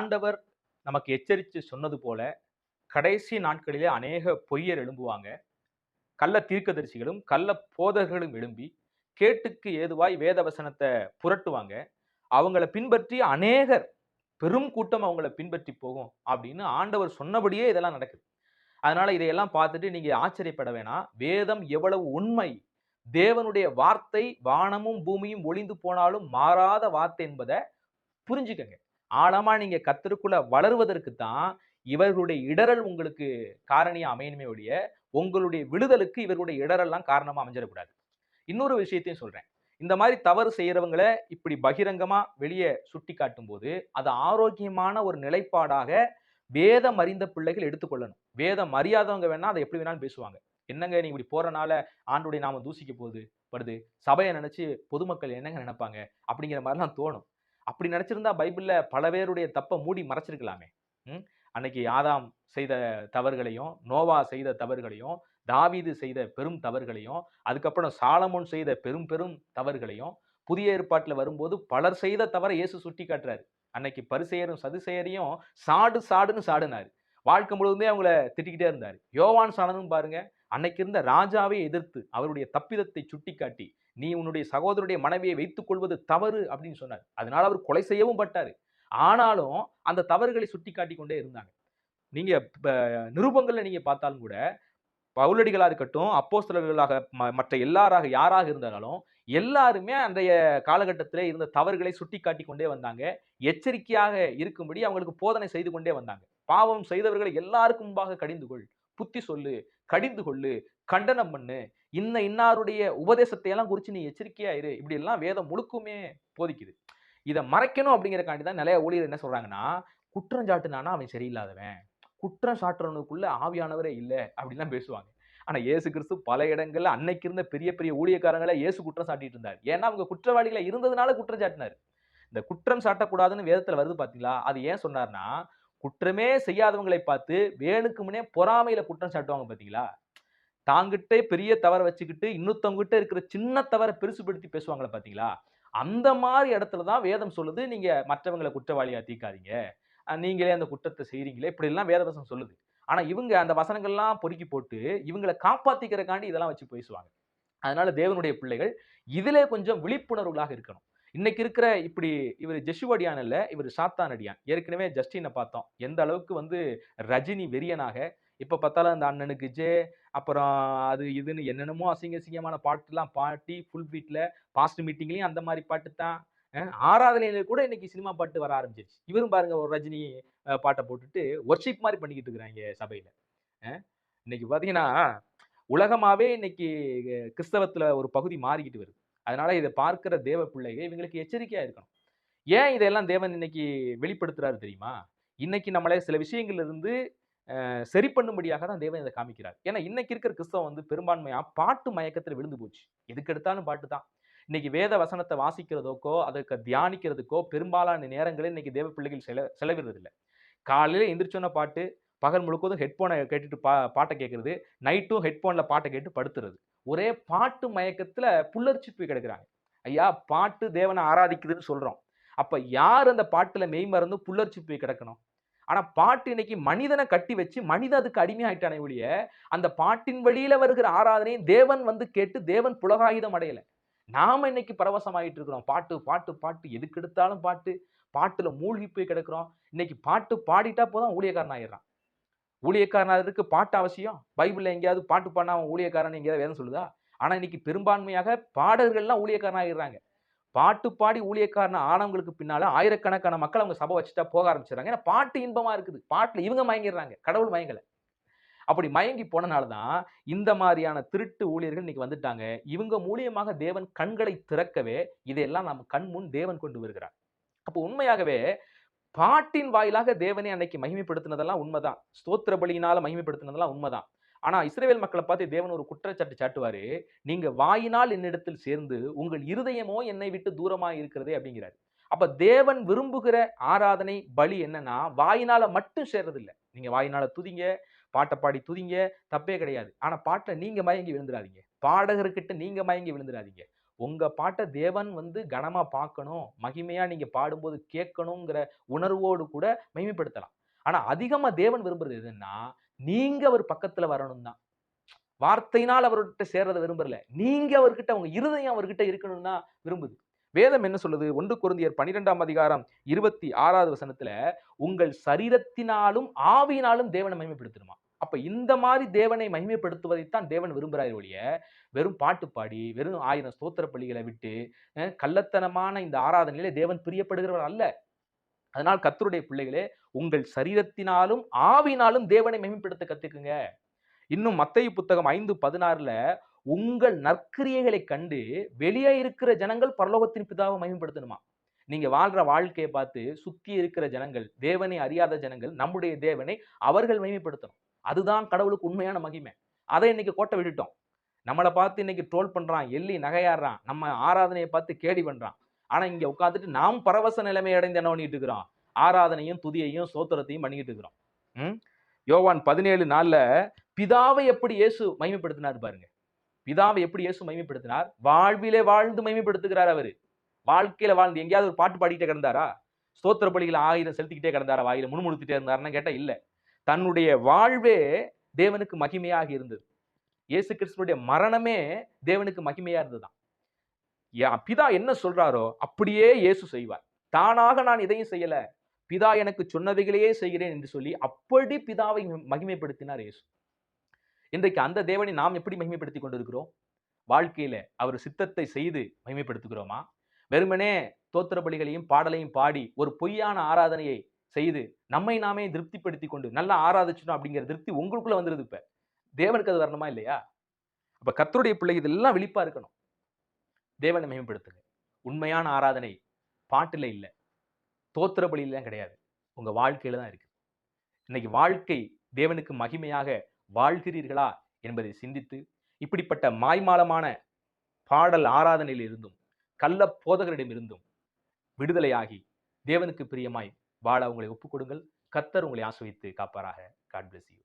ஆண்டவர் நமக்கு எச்சரித்து சொன்னது போல கடைசி நாட்களிலே அநேக பொய்யர் எழும்புவாங்க. கள்ள தீர்க்கதரிசிகளும் கள்ள போதர்களும் எழும்பி கேட்டுக்கு ஏதுவாய் வேத வசனத்தை புரட்டுவாங்க. அவங்கள பின்பற்றி அநேகர் பெரும் கூட்டம் அவங்கள பின்பற்றி போகும் அப்படின்னு ஆண்டவர் சொன்னபடியே இதெல்லாம் நடக்குது. அதனால இதையெல்லாம் பார்த்துட்டு நீங்க ஆச்சரியப்பட வேணாம். வேதம் எவ்வளவு உண்மை. தேவனுடைய வார்த்தை வானமும் பூமியும் ஒளிந்து போனாலும் மாறாத வார்த்தை என்பதை புரிஞ்சுக்கங்க. ஆழமாக நீங்கள் கத்தருக்குள்ள வளருவதற்கு தான் இவர்களுடைய இடரல் உங்களுக்கு காரணியாக அமையணுமே ஒழிய உங்களுடைய விடுதலுக்கு இவர்களுடைய இடரெல்லாம் காரணமாக அமைஞ்சிடக்கூடாது. இன்னொரு விஷயத்தையும் சொல்கிறேன் இந்த மாதிரி தவறு செய்கிறவங்களை இப்படி பகிரங்கமாக வெளியே சுட்டி காட்டும் போது அது ஆரோக்கியமான ஒரு நிலைப்பாடாக வேதம் அறிந்த பிள்ளைகள் எடுத்துக்கொள்ளணும் வேதம் அறியாதவங்க வேணால் அதை எப்படி வேணாலும் பேசுவாங்க. என்னங்க நீ இப்படி போறனால ஆண்டுடைய நாம தூசிக்க போகுது வருது சபையை நினைச்சு பொதுமக்கள் என்னங்க நினைப்பாங்க? அப்படிங்கிற மாதிரிலாம் தோணும். அப்படி நினைச்சிருந்தா பைபிள்ல பல பேருடைய தப்பை மூடி மறைச்சிருக்கலாமே. அன்னைக்கு ஆதாம் செய்த தவறுகளையும் நோவா செய்த தவறுகளையும் தாவீது செய்த பெரும் தவறுகளையும் அதுக்கப்புறம் சாலமோன் செய்த பெரும் பெரும் தவறுகளையும் புதிய ஏற்பாட்டுல வரும்போது பலர் செய்த தவறை இயேசு சுட்டி காட்டுறாரு. அன்னைக்கு பரிசெயரும் சதுசெயரையும் சாடு சாடுன்னு சாடுனாரு. வாழ்க்கை முழுவதுமே அவங்கள திட்டிக்கிட்டே இருந்தாரு. யோவான் சாணனும் பாருங்க அன்னைக்கு இருந்த ராஜாவை எதிர்த்து அவருடைய தப்பிதத்தை சுட்டிக்காட்டி நீ உன்னுடைய சகோதரருடைய மனைவியை வைத்துக் கொள்வது தவறு அப்படின்னு சொன்னார். அதனால அவர் கொலை செய்யவும் பட்டார். ஆனாலும் அந்த தவறுகளை சுட்டி காட்டி கொண்டே இருந்தாங்க. நீங்க இப்போ நிருபங்கள்ல நீங்க பார்த்தாலும் கூட பவுலடிகளாக இருக்கட்டும் அப்போஸ்தலர்களாக ம- மற்ற எல்லாராக யாராக இருந்தாலும் எல்லாருமே அன்றைய காலகட்டத்தில் இருந்த தவறுகளை சுட்டி காட்டி கொண்டே வந்தாங்க. எச்சரிக்கையாக இருக்கும்படி அவங்களுக்கு போதனை செய்து கொண்டே வந்தாங்க. பாவம் செய்தவர்களை எல்லாருக்கும் முன்பாக கடிந்து கொள் புத்தி சொல்லு கடிந்து கொள்ளு கண்டனம் பண்ணு இன்ன இன்னாருடைய உபதேசத்தை எல்லாம் குறித்து நீ எச்சரிக்கையா இரு. இப்படி எல்லாம் வேதம் முழுக்குமே போதிக்குது. இதை மறைக்கணும் அப்படிங்கிறக்காண்டி தான் நிறைய ஊழியர் என்ன சொல்றாங்கன்னா குற்றம் சாட்டுனானா அவன் சரியில்லாதவன். குற்றம் சாட்டுறவனுக்குள்ள ஆவியானவரே இல்லை அப்படின்லாம் பேசுவாங்க. ஆனா இயேசு கிறிஸ்து பல இடங்கள்ல அன்னைக்கு இருந்த பெரிய பெரிய ஊழியக்காரங்களை இயேசு குற்றம் சாட்டிட்டு இருந்தார். ஏன்னா அவங்க குற்றவாளிகளை இருந்ததுனால குற்றம் சாட்டினார். இந்த குற்றம் சாட்டக்கூடாதுன்னு வேதத்துல வருது பாத்தீங்களா? அது ஏன் சொன்னார்னா குற்றமே செய்யாதவங்களை பார்த்து வேணுக்கு முன்னே பொறாமையில குற்றம் சாட்டுவாங்க பாத்தீங்களா? தாங்கிட்டே பெரிய தவறை வச்சுக்கிட்டு இன்னொருத்தவங்ககிட்ட இருக்கிற சின்ன தவறை பெருசுபடுத்தி பேசுவாங்களே பார்த்தீங்களா அந்த மாதிரி இடத்துல தான் வேதம் சொல்லுது. நீங்கள் மற்றவங்களை குற்றவாளியாக தீக்காதீங்க நீங்களே அந்த குற்றத்தை செய்கிறீங்களே இப்படிலாம் வேதவசம் சொல்லுது. ஆனால் இவங்க அந்த வசனங்கள்லாம் பொறுக்கி போட்டு இவங்களை காப்பாற்றிக்கிறக்காண்டி இதெல்லாம் வச்சு பேசுவாங்க. அதனால தேவனுடைய பிள்ளைகள் இதிலே கொஞ்சம் விழிப்புணர்வுகளாக இருக்கணும். இன்னைக்கு இருக்கிற இப்படி இவர் ஜெஷுவடியான் இல்லை இவர் சாத்தான் அடியான். ஏற்கனவே ஜஸ்டினை பார்த்தோம். எந்த அளவுக்கு வந்து ரஜினி வெறியனாக இப்போ பார்த்தாலும் அந்த அண்ணனுக்கு ஜே அப்புறம் அது இதுன்னு என்னென்னமோ அசிங்க அசிங்கமான பாட்டுலாம் பாட்டி ஃபுல் பீட்டில் பாஸ்ட் மீட்டிங்லேயும் அந்த மாதிரி பாட்டு தான். ஆராதனையில கூட இன்னைக்கு சினிமா பாட்டு வர ஆரம்பிச்சிருச்சு. இவரும் பாருங்க ஒரு ரஜினி பாட்டை போட்டுட்டு ஒர்ஷிப் மாதிரி பண்ணிக்கிட்டு இருக்கிறாங்க சபையில். இன்னைக்கு பார்த்தீங்கன்னா உலகமாவே இன்னைக்கு கிறிஸ்தவத்தில் கிறிஸ்தவத்துல ஒரு பகுதி மாறிக்கிட்டு வருது. அதனால இதை பார்க்கிற தேவ பிள்ளைகள் இவங்களுக்கு எச்சரிக்கையா இருக்கணும். ஏன் இதெல்லாம் தேவன் இன்னைக்கு வெளிப்படுத்துறாரு தெரியுமா? இன்னைக்கு நம்மளே சில விஷயங்கள்ல இருந்து சரி பண்ணும்படியாக தான் தேவன் இதை காமிக்கிறார். ஏன்னா இன்னைக்கு இருக்கிற கிறிஸ்தவம் வந்து பெரும்பான்மையா பாட்டு மயக்கத்துல விழுந்து போச்சு. எதுக்கு எடுத்தாலும் பாட்டு தான். இன்னைக்கு வேத வசனத்தை வாசிக்கிறதுக்கோ அதுக்கு தியானிக்கிறதுக்கோ பெரும்பாலான நேரங்களில் இன்னைக்கு தேவ பிள்ளைகள் செல செலவிடுறது இல்லை காலையில எந்திரிச்சோன்ன பாட்டு பகல் முழுக்கதும் ஹெட்ஃபோனை கேட்டுட்டு பா பாட்டை கேட்கறது நைட்டும் ஹெட்ஃபோனில் பாட்டை கேட்டு படுத்துறது. ஒரே பாட்டு மயக்கத்துல புல்லரிச்சு போய் கிடக்குறாங்க. ஐயா பாட்டு தேவனை ஆராதிக்குதுன்னு சொல்றோம். அப்ப யார் அந்த பாட்டுல மெய் மறந்து புல்லரிச்சு போய் கிடக்கணும்? ஆனால் பாட்டு இன்னைக்கு மனிதனை கட்டி வச்சு மனிதன் அதுக்கு அடிமையாயிட்டானே ஒழிய அந்த பாட்டின் வழியில் வருகிற ஆராதனையும் தேவன் வந்து கேட்டு தேவன் புலகாயுதம் அடையலை. நாம இன்னைக்கு பரவசமாயிட்டு இருக்கிறோம். பாட்டு பாட்டு பாட்டு. எதுக்கு எடுத்தாலும் பாட்டு. பாட்டில் மூழ்கி போய் கிடக்கிறோம். இன்னைக்கு பாட்டு பாடிட்டா போதும் ஊழியக்காரன் ஆயிடுறான். ஊழியக்காரனாகிறதுக்கு பாட்டு அவசியம். பைபிளில் எங்கேயாவது பாட்டு பாடினா அவன் ஊழியக்காரன் எங்கேயாவது வேதம் சொல்லுதா? ஆனால் இன்னைக்கு பெரும்பான்மையாக பாடகர்கள்லாம் ஊழியக்காரன் ஆகிடுறாங்க பாட்டு பாடி ஊழியக்காரன ஆனவங்களுக்கு பின்னால ஆயிரக்கணக்கான மக்கள் அவங்க சபை வச்சுட்டா போக ஆரம்பிச்சிடறாங்க. ஏன்னா பாட்டு இன்பமா இருக்குது. பாட்டுல இவங்க மயங்கிடுறாங்க. கடவுள் மயங்கலை. அப்படி மயங்கி போனனால தான் இந்த மாதிரியான திருட்டு ஊழியர்கள் இன்னைக்கு வந்துட்டாங்க. இவங்க மூலியமாக தேவன் கண்களை திறக்கவே இதையெல்லாம் நம்ம கண் முன் தேவன் கொண்டு வருகிறார். அப்போ உண்மையாகவே பாட்டின் வாயிலாக தேவனை அன்னைக்கு மகிமைப்படுத்தினதெல்லாம் உண்மைதான். ஸ்தோத்திர பலியினால மகிமைப்படுத்தினதெல்லாம் உண்மைதான். ஆனா இஸ்ரேல் மக்களை பார்த்து தேவன் ஒரு குற்றச்சாட்டு சாட்டுவாரு. நீங்க வாயினால் என்னிடத்தில் சேர்ந்து உங்கள் இருதயமோ என்னை விட்டு தூரமா இருக்கிறதே அப்படிங்கிறாரு. அப்ப தேவன் விரும்புகிற ஆராதனை பலி என்னன்னா வாயினால மட்டும் சேர்றதில்லை. நீங்கள் நீங்க வாயினால துதிங்க பாட்டை பாடி துதிங்க தப்பே கிடையாது. ஆனா பாட்டை நீங்க மயங்கி விழுந்துடாதீங்க. பாடகர்கிட்ட நீங்க மயங்கி விழுந்துடாதீங்க. உங்க பாட்டை தேவன் வந்து கனமா பார்க்கணும் மகிமையா நீங்க பாடும்போது கேட்கணுங்கிற உணர்வோடு கூட மகிமைப்படுத்தலாம். ஆனா அதிகமா தேவன் விரும்புறது எதுன்னா நீங்க அவர் பக்கத்துல வரணும் தான் வார்த்தையினால் அவர்கிட்ட சேர்றத விரும்புறல நீங்க அவர்கிட்ட அவங்க இருதயம் அவர்கிட்ட இருக்கணும் தான் விரும்புது. வேதம் என்ன சொல்லுது? ஒன்று குருந்தியர் பன்னிரெண்டாம் அதிகாரம் இருபத்தி ஆறாவது வசனத்துல உங்கள் சரீரத்தினாலும் ஆவியினாலும் தேவனை மகிமைப்படுத்தணுமா அப்ப இந்த மாதிரி தேவனை மகிமைப்படுத்துவதைத்தான் தேவன் விரும்புகிறார் ஒழிய வெறும் பாட்டு பாடி வெறும் ஆயிரம் ஸ்தோத்திர பள்ளிகளை விட்டு கள்ளத்தனமான இந்த ஆராதனையிலே தேவன் பிரியப்படுகிறவர் அல்ல. அதனால் கத்தருடைய பிள்ளைகளே உங்கள் சரீரத்தினாலும் ஆவினாலும் தேவனை மேம்படுத்த கத்துக்குங்க. இன்னும் மத்திய புத்தகம் ஐந்து பதினாறுல உங்கள் நற்கிரியைகளை கண்டு வெளியே இருக்கிற ஜனங்கள் பரலோகத்தின் பிதாவை மகிமைப்படுத்தணுமா? நீங்க வாழ்ற வாழ்க்கையை பார்த்து சுத்தி இருக்கிற ஜனங்கள் தேவனை அறியாத ஜனங்கள் நம்முடைய தேவனை அவர்கள் மகிமைப்படுத்தணும். அதுதான் கடவுளுக்கு உண்மையான மகிமை. அதை இன்னைக்கு கோட்டை விட்டுட்டோம். நம்மளை பார்த்து இன்னைக்கு ட்ரோல் பண்றான் எள்ளி நகையாடுறான் நம்ம ஆராதனையை பார்த்து கேடி பண்றான். ஆனா இங்க உட்காந்துட்டு நாம் பரவச நிலைமை அடைந்து என்ன பண்ணிட்டு இருக்கிறோம்? ஆராதனையும் துதியையும் சோத்திரத்தையும் பண்ணிக்கிட்டு இருக்கிறோம். ம்? யோவான் பதினேழு நாள்ல பிதாவை எப்படி இயேசு மகிமைப்படுத்தினார் பாருங்க. பிதாவை எப்படி இயேசு மகிமைப்படுத்தினார்? வாழ்விலே வாழ்ந்து மகிமைப்படுத்துகிறார் அவரு. வாழ்க்கையில வாழ்ந்து எங்கேயாவது ஒரு பாட்டு பாடிக்கிட்டே கிடந்தாரா? ஸ்தோத்திர பலிகள் ஆயிரம் செலுத்திக்கிட்டே கிடந்தாரா? வாயில முணுமுணுத்திட்டே இருந்தாருன்னு கேட்டால் இல்லை. தன்னுடைய வாழ்வே தேவனுக்கு மகிமையாக இருந்தது. இயேசு கிறிஸ்துடைய மரணமே தேவனுக்கு மகிமையா இருந்ததுதான் பிதா என்ன சொல்றாரோ அப்படியே இயேசு செய்வார். தானாக நான் இதையும் செய்யல. பிதா எனக்கு சொன்னவைகளையே செய்கிறேன் என்று சொல்லி அப்படி பிதாவை மகிமைப்படுத்தினார் இயேசு. இன்றைக்கு அந்த தேவனை நாம் எப்படி மகிமைப்படுத்தி கொண்டிருக்கிறோம்? வாழ்க்கையில அவர் சித்தத்தை செய்து மகிமைப்படுத்துகிறோமா? வெறுமனே தோத்திர பலிகளையும் பாடலையும் பாடி ஒரு பொய்யான ஆராதனையை செய்து நம்மை நாமே திருப்திப்படுத்தி கொண்டு நல்லா ஆராதிச்சிடும் அப்படிங்கிற திருப்தி உங்களுக்குள்ள வந்துருது இப்ப. தேவனுக்கு அது வரணுமா இல்லையா? அப்ப கத்தருடைய பிள்ளை இதெல்லாம் விழிப்பா இருக்கணும். தேவனை மேம்படுத்துங்க உண்மையான ஆராதனை பாட்டுல இல்ல. தோத்திர பலியிலாம் கிடையாது. உங்க வாழ்க்கையில தான் இருக்கு. இன்னைக்கு வாழ்க்கை தேவனுக்கு மகிமையாக வாழ்கிறீர்களா என்பதை சிந்தித்து இப்படிப்பட்ட மாய்மாலமான பாடல் ஆராதனையில் இருந்தும் கள்ள போதகரிடமிருந்தும் விடுதலையாகி தேவனுக்கு பிரியமாய் வாழ உங்களை ஒப்புக்கொடுங்கள். கத்தர் உங்களை ஆசிரியத்து காப்பாராக. God bless you